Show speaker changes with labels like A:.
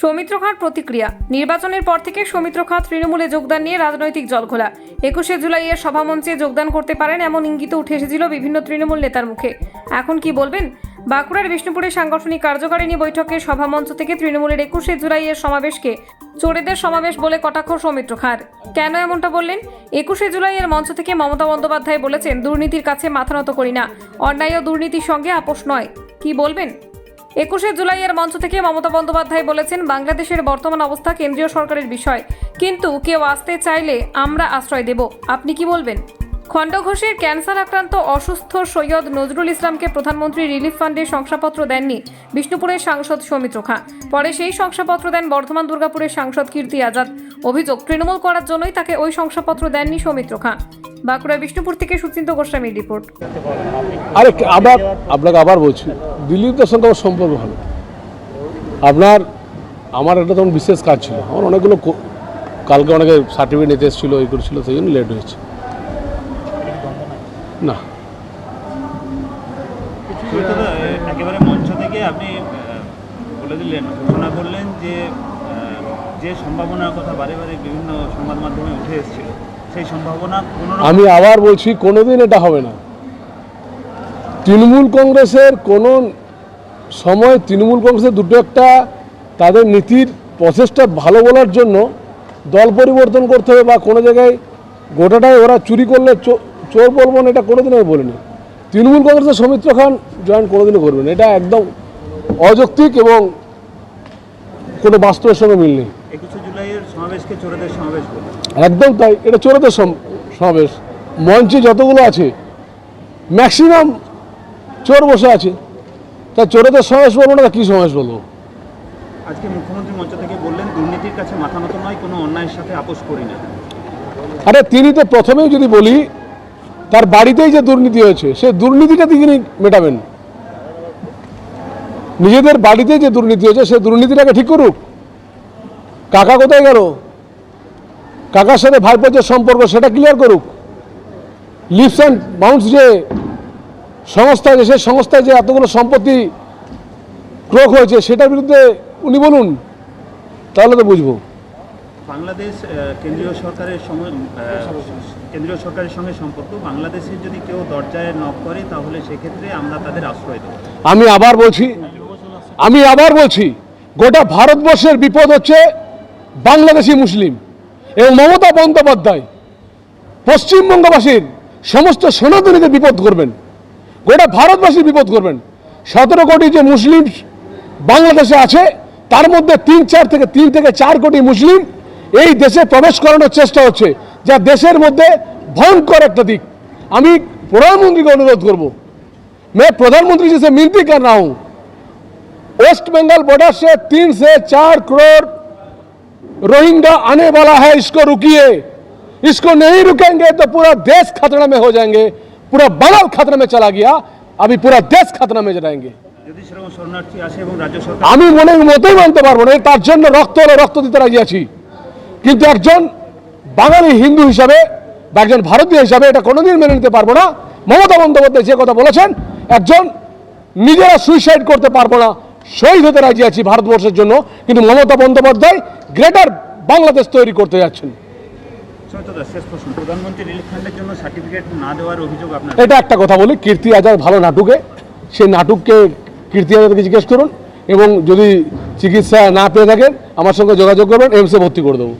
A: সৌমিত্র খাঁর প্রতিক্রিয়া। নির্বাচনের পর থেকে সৌমিত্র খাঁ তৃণমূলে যোগদান নিয়ে রাজনৈতিক জলঘোলা। একুশে জুলাইয়ের সভামঞ্চে যোগদান করতে পারেন এমন ইঙ্গিত উঠে এসেছিল বিভিন্ন তৃণমূল নেতার মুখে। এখন কি বলবেন? বাঁকুড়ার বিষ্ণুপুরে সাংগঠনিক কার্যকারিণী বৈঠকে সভামঞ্চ থেকে তৃণমূলের একুশে জুলাইয়ের সমাবেশকে চোরেদের সমাবেশ বলে কটাক্ষ সৌমিত্র খাঁর। কেন এমনটা বললেন? একুশে জুলাইয়ের মঞ্চ থেকে মমতা বন্দ্যোপাধ্যায় বলেছেন, দুর্নীতির কাছে মাথা নত করি না। অন্যায় ও দুর্নীতির সঙ্গে আপোষ নয়। কি বলবেন? একুশে জুলাইয়ের মঞ্চ থেকে মমতা বন্দ্যোপাধ্যায় বলেছেন, বাংলাদেশের বর্তমান অবস্থা কেন্দ্রীয় সরকারের বিষয়। কিন্তু কেউ আসতে চাইলে আমরা আশ্রয় দেব। আপনি কি বলবেন? খণ্ডঘোষের ক্যান্সার আক্রান্ত অসুস্থ সৈয়দ নজরুল ইসলামকে প্রধানমন্ত্রী রিলিফ ফান্ডের শংসাপত্র দেননি বিষ্ণুপুরের সাংসদ সৌমিত্র খাঁ। পরে সেই শংসাপত্র দেন বর্ধমান দুর্গাপুরের সাংসদ কীর্তি আজাদ। অভিযোগ, তৃণমূল করার জন্যই তাকে ওই শংসাপত্র দেননি সৌমিত্র খাঁ। বাঁকুড়া বিষ্ণুপুর থেকে সুচিন্ত গোস্বামীর রিপোর্ট।
B: আরে আবার আপনাকে আবার বলছি দিলীপদের সঙ্গে আমার সম্পর্ক ভালো। আপনার আমার একটা তখন বিশেষ কাজ ছিল। আমার অনেকগুলো কো- কালকে অনেকে সার্টিফিকেট নিতে এসেছিল এই করছিল সেই জন্য লেট হয়েছে। না।
C: একেবারে মঞ্চ থেকে আপনি আহ, বলে দিলেন ঘোষণা করলেন যে যে সম্ভাবনার কথা বারে বারে বিভিন্ন সংবাদ মাধ্যমে উঠে এসেছিল সেই সম্ভাবনা
B: আমি আবার বলছি কোনোদিন এটা হবে না। তৃণমূল কংগ্রেসের কোনো সময় তৃণমূল কংগ্রেসের দুটো একটা তাদের নীতির প্রচেষ্টা ভালো বলার জন্য দল পরিবর্তন করতে হবে বা কোনো জায়গায় গোটাটাই ওরা চুরি করলে চোর বলব না এটা কোনোদিন আমি বলিনি। তৃণমূল কংগ্রেসের সৌমিত্র খান জয়েন কোনোদিনও করবেন এটা একদম অযৌক্তিক এবং কোনো বাস্তবের সঙ্গে মিল নেই।
C: একুশে জুলাইয়ের সমাবেশকে চোরেদের সমাবেশ বলে।
B: একদম তাই এটা চোরদের সমাবেশ। মঞ্চে যতগুলো আছে ম্যাক্সিমাম চোর বসে আছে। তা চোরদের সমাবেশ বলব না কী সমাবেশ বলব?
C: আজকে মুখ্যমন্ত্রী মঞ্চ থেকে বললেন দুর্নীতির কাছে মাথা নত নয় কোনো অন্যায়ের সাথে আপোষ করি না।
B: আরে তিনি তো প্রথমেই যদি বলি তার বাড়িতেই যে দুর্নীতি হয়েছে সে দুর্নীতিটা তিনি মেটাবেন। নিজেদের বাড়িতে যে দুর্নীতি হয়েছে সে দুর্নীতিটাকে ঠিক করুক। কাকা কোথায় গেল? কাকার সাথে ভাইপোর যে সম্পর্ক সেটা ক্লিয়ার করুক। লিপস অ্যান্ড বাউন্স যে সংস্থা আছে সেই সংস্থায় যে এতগুলো সম্পত্তি ক্রোক হয়েছে সেটার বিরুদ্ধে উনি বলুন তাহলে তো বুঝব।
C: বাংলাদেশ কেন্দ্রীয় সরকারের সঙ্গে কেন্দ্রীয় সরকারের সঙ্গে সম্পর্ক। বাংলাদেশের যদি কেউ দরজায় নক করে তাহলে সেক্ষেত্রে আমরা তাদের আশ্রয় দেবো।
B: আমি আবার বলছি আমি আবার বলছি গোটা ভারতবর্ষের বিপদ হচ্ছে বাংলাদেশি মুসলিম। এবং মমতা বন্দ্যোপাধ্যায় পশ্চিমবঙ্গবাসীর সমস্ত সনাতনীদের বিপদ করবেন গোটা ভারতবাসীর বিপদ করবেন সতেরো কোটি যে মুসলিম বাংলাদেশে আছে তার মধ্যে তিন চার থেকে তিন থেকে চার কোটি মুসলিম এই দেশে প্রবেশ করানোর চেষ্টা হচ্ছে যা দেশের মধ্যে ভয়ঙ্কর একটা দিক আমি প্রধানমন্ত্রীকে অনুরোধ করব मैं प्रधानमंत्री जी से मिनती कर रहा हूं वेस्ट बंगाल बॉर्डर से तीन से चार करोड़ रोहिंगा आने वाला है इसको रुकिए इसको नहीं रुकेंगे तो पूरा देश खतरे में हो जाएंगे पूरा बंगाल खतरे में चला गया अभी पूरा देश खतरे में जाएंगे
C: যদি সেরকম শরণার্থী আসে এবং রাজ্য সরকার
B: আমি মনে মতোই মানতে পারবো না তার জন্য রক্ত হলে রক্ত দিতে রাজি আছি কিন্তু একজন বাঙালি হিন্দু হিসাবে বা একজন ভারতীয় হিসাবে এটা কোনোদিন মেনে নিতে পারবো না মমতা বন্দ্যোপাধ্যায় যে কথা বলেছেন একজন নিজেরা সুইসাইড করতে পারবো না শহীদ হতে রাজি আছি ভারতবর্ষের জন্য কিন্তু মমতা বন্দ্যোপাধ্যায় গ্রেটার বাংলাদেশ তৈরি করতে যাচ্ছেন। এটা একটা কথা বলি কীর্তি আজাদ ভালো নাটুকে সেই নাটুককে কীর্তি আজাদকে জিজ্ঞেস করুন এবং যদি চিকিৎসা না পেয়ে থাকেন আমার সঙ্গে যোগাযোগ করবেন এমসে ভর্তি করে দেবো।